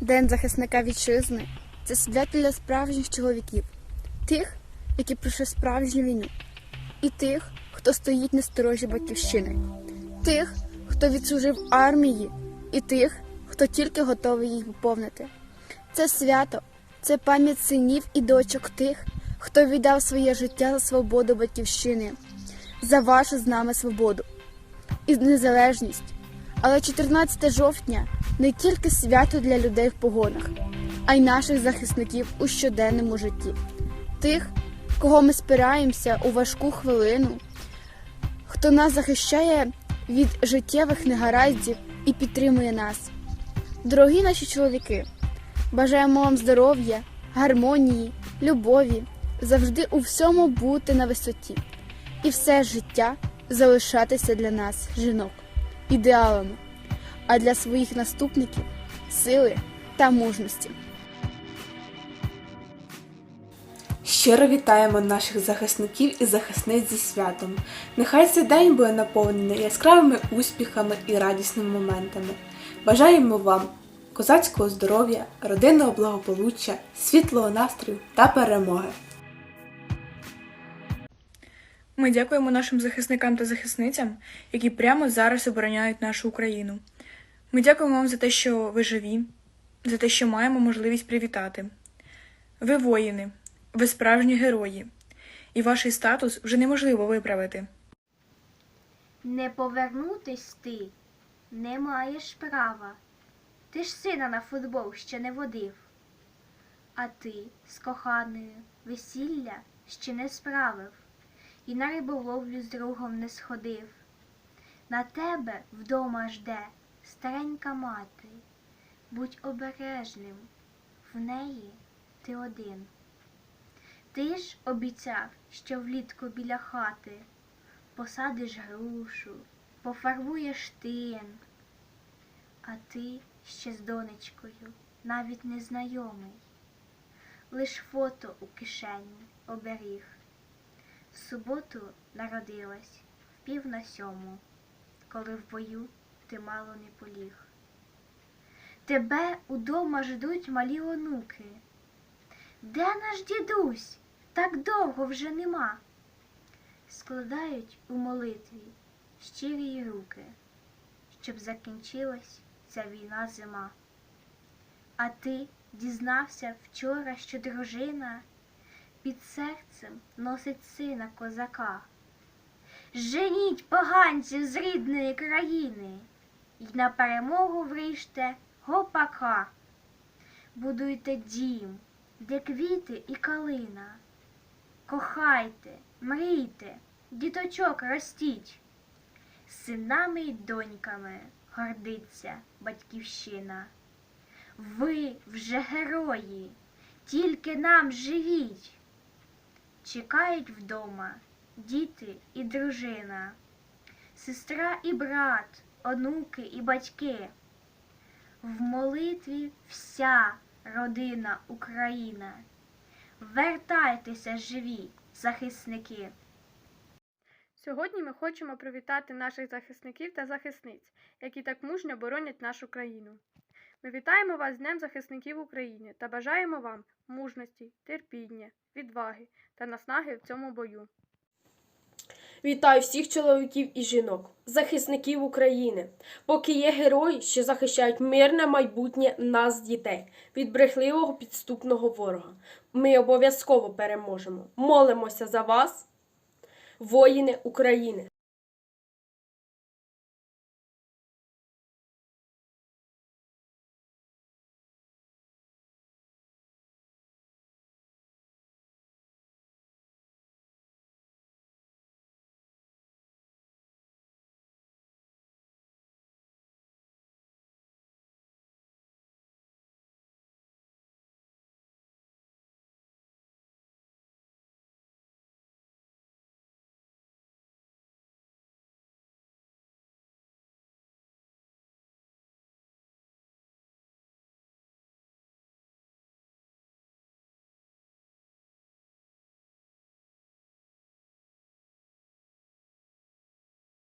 День захисника вітчизни це свято для справжніх чоловіків, тих, які пройшли справжню війну, і тих, хто стоїть на сторожі батьківщини, тих, хто відслужив армії, і тих, хто тільки готовий їх поповнити. Це свято, це пам'ять синів і дочок тих, хто віддав своє життя за свободу батьківщини, за вашу з нами свободу і незалежність. Але 14 жовтня не тільки свято для людей в погонах, а й наших захисників у щоденному житті, тих, кого ми спираємося у важку хвилину, хто нас захищає від життєвих негараздів і підтримує нас. Дорогі наші чоловіки, бажаємо вам здоров'я, гармонії, любові, завжди у всьому бути на висоті. І все життя залишатися для нас, жінок, ідеалами, а для своїх наступників сили та мужності. Щиро вітаємо наших захисників і захисниць зі святом. Нехай цей день буде наповнений яскравими успіхами і радісними моментами. Бажаємо вам козацького здоров'я, родинного благополуччя, світлого настрою та перемоги. Ми дякуємо нашим захисникам та захисницям, які прямо зараз обороняють нашу Україну. Ми дякуємо вам за те, що ви живі, за те, що маємо можливість привітати. Ви воїни, ви справжні герої, і ваш статус вже неможливо виправити. Не повернутись ти не маєш права. Ти ж сина на футбол ще не водив. А ти з коханою весілля ще не справив і на риболовлю з другом не сходив. На тебе вдома жде старенька мати. Будь обережним, в неї ти один. Ти ж обіцяв, що влітку біля хати посадиш грушу, пофарбуєш тин. А ти ще з донечкою, навіть не знайомий, лиш фото у кишені оберіг. В суботу народилась в пів на сьому, коли в бою ти мало не поліг. Тебе удома ждуть малі онуки. Де наш дідусь? Так довго вже нема складають у молитві щирі руки, щоб закінчилась ця війна зима. А ти дізнався вчора, що дружина під серцем носить сина козака. Женіть поганців з рідної країни й на перемогу вріжте гопака. Будуйте дім, де квіти і калина. Кохайте, мрійте, діточок ростіть. Синами й доньками гордиться батьківщина. Ви вже герої, тільки нам живіть. Чекають вдома діти і дружина, сестра і брат, онуки і батьки. В молитві вся родина Україна. Вертайтеся живі, захисники! Сьогодні ми хочемо привітати наших захисників та захисниць, які так мужньо боронять нашу країну. Ми вітаємо вас з Днем захисників України та бажаємо вам мужності, терпіння, відваги та наснаги в цьому бою. Вітаю всіх чоловіків і жінок, захисників України, поки є герої, що захищають мирне майбутнє нас, дітей, від брехливого підступного ворога. Ми обов'язково переможемо. Молимося за вас, воїни України.